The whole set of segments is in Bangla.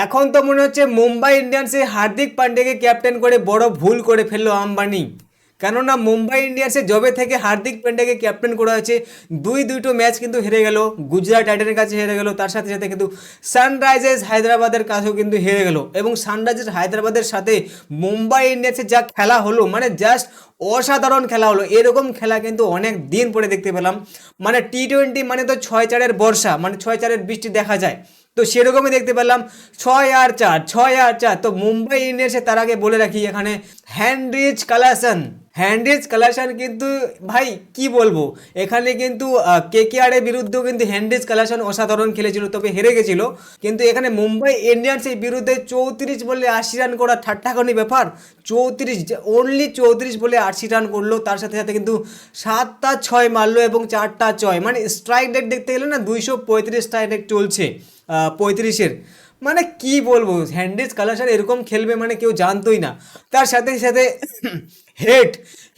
এখন তো মনে হচ্ছে মুম্বাই ইন্ডিয়ান্সে হার্দিক পান্ডেকে ক্যাপ্টেন করে বড় ভুল করে ফেলল আম্বানি। কেননা মুম্বাই ইন্ডিয়ান্সে জবে থেকে হার্দিক পান্ডেকে ক্যাপ্টেন করা হয়েছে, দুই দুটো ম্যাচ কিন্তু হেরে গেল। গুজরাট টাইটানের কাছে হেরে গেল, তার সাথে সাথে কিন্তু সানরাইজার্স হায়দ্রাবাদের কাছেও কিন্তু হেরে গেল। এবং সানরাইজার্স হায়দ্রাবাদের সাথে মুম্বাই ইন্ডিয়ান্সের যা খেলা হলো মানে জাস্ট অসাধারণ খেলা হলো, এরকম খেলা কিন্তু অনেক দিন পরে দেখতে পেলাম। মানে টি টোয়েন্টি মানে তো ছয় চারের বর্ষা মানে ছয় চারের বৃষ্টি দেখা যায়। তো সেরকমই দেখতে পেলাম ছয় আর চার, ছয় আর চার। তো মুম্বাই ইন্ডিয়ান্সে তার আগে বলে রাখি এখানে হ্যান্ডরিচ কালাসন হ্যান্ডরিচ কালাসন কিন্তু ভাই, কি বলব? এখানে কিন্তু কে কে আর এর বিরুদ্ধেও কিন্তু হ্যান্ডেজ কালাসন অসাধারণ খেলেছিল, তবে হেরে গেছিল। কিন্তু এখানে মুম্বাই ইন্ডিয়ান্সের বিরুদ্ধে চৌত্রিশ বলে আশি রান করা ঠাট্টাখানি ব্যাপার। চৌত্রিশ অনলি চৌত্রিশ বলে আশি রান করল, তার সাথে সাথে কিন্তু সাতটা ছয় মারলো এবং চারটা ছয়। মানে স্ট্রাইক রেট দেখতে গেলে না, দুইশো পঁয়ত্রিশ স্ট্রাইক রেট চলছে পঁয়ত্রিশের। মানে কি বলব? হ্যান্ডিজ কালাসার এরকম খেলবে মানে কেউ জানতোই না। তার সাথে সাথে হেড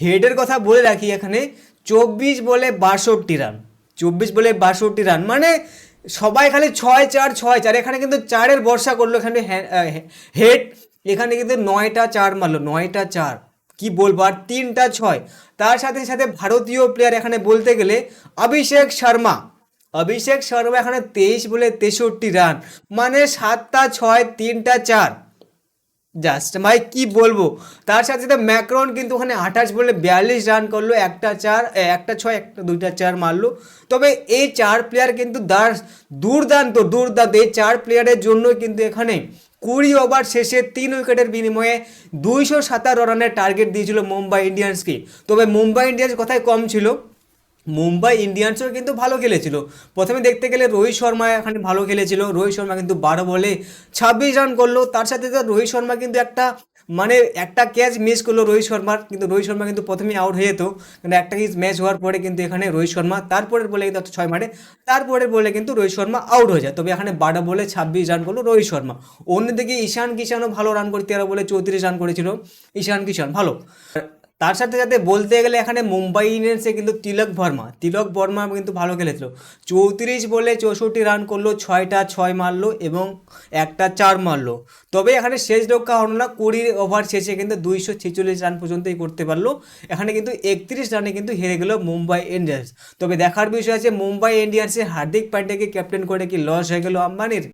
হেডের কথা বলে রাখি এখানে, চব্বিশ বলে বাষট্টি রান চব্বিশ বলে বাষট্টি রান মানে সবাই খালি ছয় চার ছয় চার। এখানে কিন্তু চারের বর্ষা করল এখানে হেড এখানে কিন্তু নয়টা চার মারলো, নয়টা চার। কি বলব? আর তিনটা ছয়। তার সাথে সাথে ভারতীয় প্লেয়ার এখানে বলতে গেলে, অভিষেক শর্মা। অভিষেক শর্মা এখানে তেইশ বলে তেষট্টি রান মানে সাতটা ছয়, তিনটা চার। জাস্ট ভাই, কি বলব? তার সাথে সাথে ম্যাক্রন কিন্তু ওখানে আঠাশ বলে বিয়াল্লিশ রান করল, একটা চার একটা ছয়, একটা দুইটা চার মারলো। তবে এই চার প্লেয়ার কিন্তু দার, দুর্দান্ত দুর্দান্ত। এই চার প্লেয়ারের জন্য কিন্তু এখানে কুড়ি ওভার শেষে তিন উইকেটের বিনিময়ে দুইশো সাতারো রানের টার্গেট দিয়েছিল মুম্বাই ইন্ডিয়ান্সকে। তবে মুম্বাই ইন্ডিয়ান্স কথায় কম ছিল। মুম্বাই ইন্ডিয়ান্সও কিন্তু ভালো খেলেছিল। প্রথমে দেখতে গেলে রোহিত শর্মা এখানে ভালো খেলেছিল। রোহিত শর্মা কিন্তু বারো বলে ছাব্বিশ রান করল। তার সাথে তো রোহিত শর্মা কিন্তু একটা মানে একটা ক্যাচ মিস করল রোহিত শর্মার। কিন্তু রোহিত শর্মা কিন্তু প্রথমেই আউট হয়ে যেত। কিন্তু একটা ক্যাচ ম্যাচ হওয়ার পরে কিন্তু এখানে রোহিত শর্মা, তারপরের বলে কিন্তু ছয় মারে, তারপরের বলে কিন্তু রোহিত শর্মা আউট হয়ে যায়। তবে এখানে বারো বলে ছাব্বিশ রান করল রোহিত শর্মা। অন্যদিকে ঈশান কিষানও ভালো রান করে, তেরো বলে চৌত্রিশ রান করেছিল। ঈশান কিষান ভালো। তার সাথে সাথে বলতে গেলে এখানে মুম্বাই ইন্ডিয়ান্সে কিন্তু তিলক বর্মা তিলক বর্মা কিন্তু ভালো খেলেছিল। চৌত্রিশ বলে চৌষট্টি রান করল, ছয়টা ছয় মারলো এবং একটা চার মারলো। তবে এখানে শেষ রক্ষা হলো না কুড়ি ওভার শেষে কিন্তু দুইশো ছেচল্লিশ রান পর্যন্তই করতে পারল। এখানে কিন্তু একত্রিশ রানে কিন্তু হেরে গেল মুম্বাই ইন্ডিয়ান্স। তবে দেখার বিষয় আছে, মুম্বাই ইন্ডিয়ান্সে হার্দিক পান্ডেকে ক্যাপ্টেন করে কি লস হয়ে গেল আম্বানির?